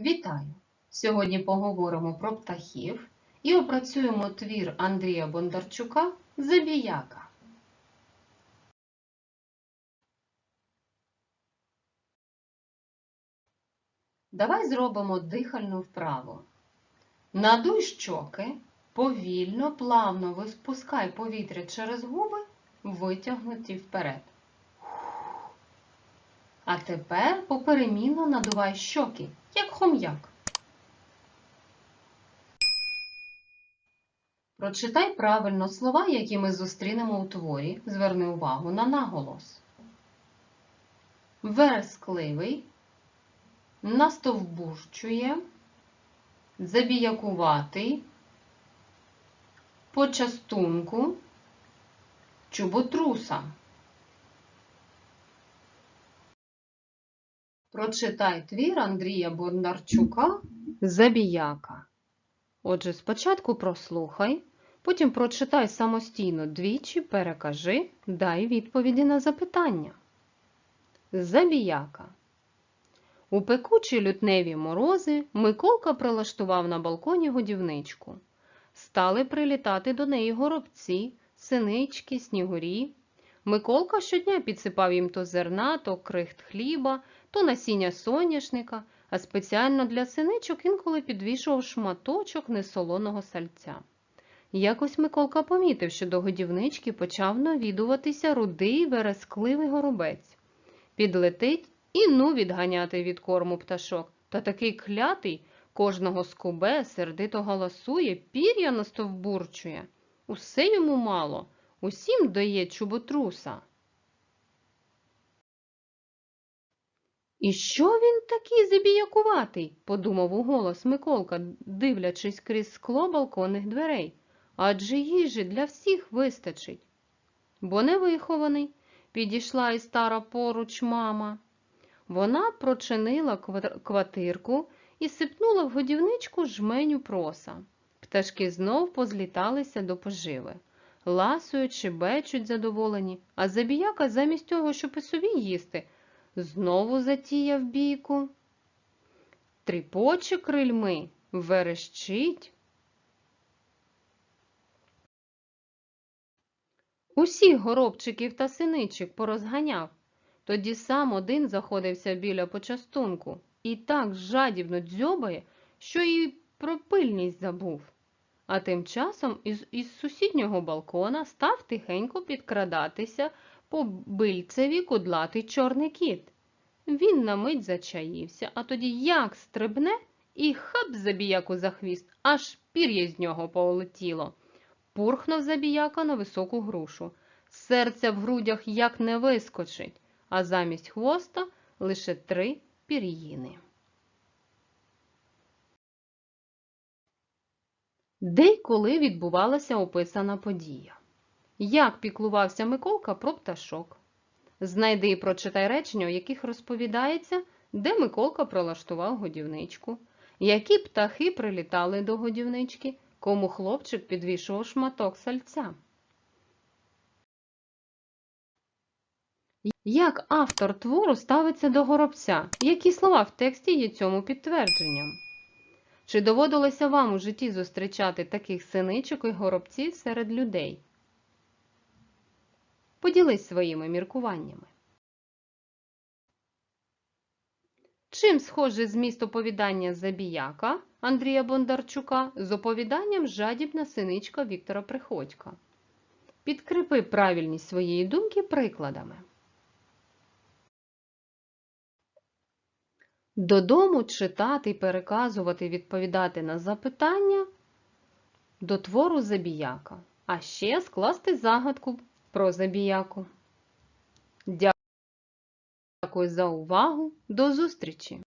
Вітаю! Сьогодні поговоримо про птахів і опрацюємо твір Андрія Бондарчука Забіяка. Давай зробимо дихальну вправу. Надуй щоки, повільно, плавно випускай повітря через губи, витягнуті вперед. А тепер поперемінно надувай щоки, як хом'як. Прочитай правильно слова, які ми зустрінемо у творі. Зверни увагу на наголос. Верескливий, настовбурчує, забіякуватий, почастунку, чуботруса. Прочитай твір Андрія Бондарчука Забіяка. Отже, спочатку прослухай, потім прочитай самостійно двічі, перекажи, дай відповіді на запитання. Забіяка. У пекучі лютневі морози Миколка прилаштував на балконі годівничку. Стали прилітати до неї горобці, синички, снігурі. Миколка щодня підсипав їм то зерна, то крихт хліба, то насіння соняшника, а спеціально для синичок інколи підвішував шматочок несолоного сальця. Якось Миколка помітив, що до годівнички почав навідуватися рудий верескливий горобець. Підлетить і ну відганяти від корму пташок, та такий клятий кожного скубе, сердито голосує, пір'я настовбурчує. Усе йому мало, усім дає чуботруса. І що він такий забіякуватий? подумав уголос Миколка, дивлячись крізь скло балконних дверей. Адже їжі для всіх вистачить. Бо невихований, підійшла і стара поруч мама. Вона прочинила квартирку і сипнула в годівничку жменю проса. Пташки знов позліталися до поживи. Ласують, шибечуть задоволені, а забіяка замість того, щоб і собі їсти, знову затіяв бійку. Тріпоче крильми, верещить. Усіх горобчиків та синичок порозганяв. Тоді сам один заходився біля почастунку і так жадібно дзьобає, що і про пильність забув. А тим часом із, із сусіднього балкона став тихенько підкрадатися по бильцеві кудлатий чорний кіт. Він на мить зачаївся, а тоді як стрибне і хап забіяку за хвіст, аж пір'я з нього полетіло. Пурхнув забіяка на високу грушу. Серця в грудях як не вискочить, а замість хвоста лише три пір'їни. Де й коли відбувалася описана подія? Як піклувався Миколка про пташок? Знайди і прочитай речення, у яких розповідається, де Миколка пролаштував годівничку, які птахи прилітали до годівнички, кому хлопчик підвішував шматок сальця. Як автор твору ставиться до горобця? Які слова в тексті є цьому підтвердженням? Чи доводилося вам у житті зустрічати таких синичок і горобців серед людей? Поділись своїми міркуваннями. Чим схоже зміст оповідання Забіяка Андрія Бондарчука з оповіданням Жадібна синичка Віктора Приходька? Підкріпи правильність своєї думки прикладами. Додому читати, переказувати, відповідати на запитання до твору Забіяка, а ще скласти загадку про Забіяку. Дякую за увагу. До зустрічі!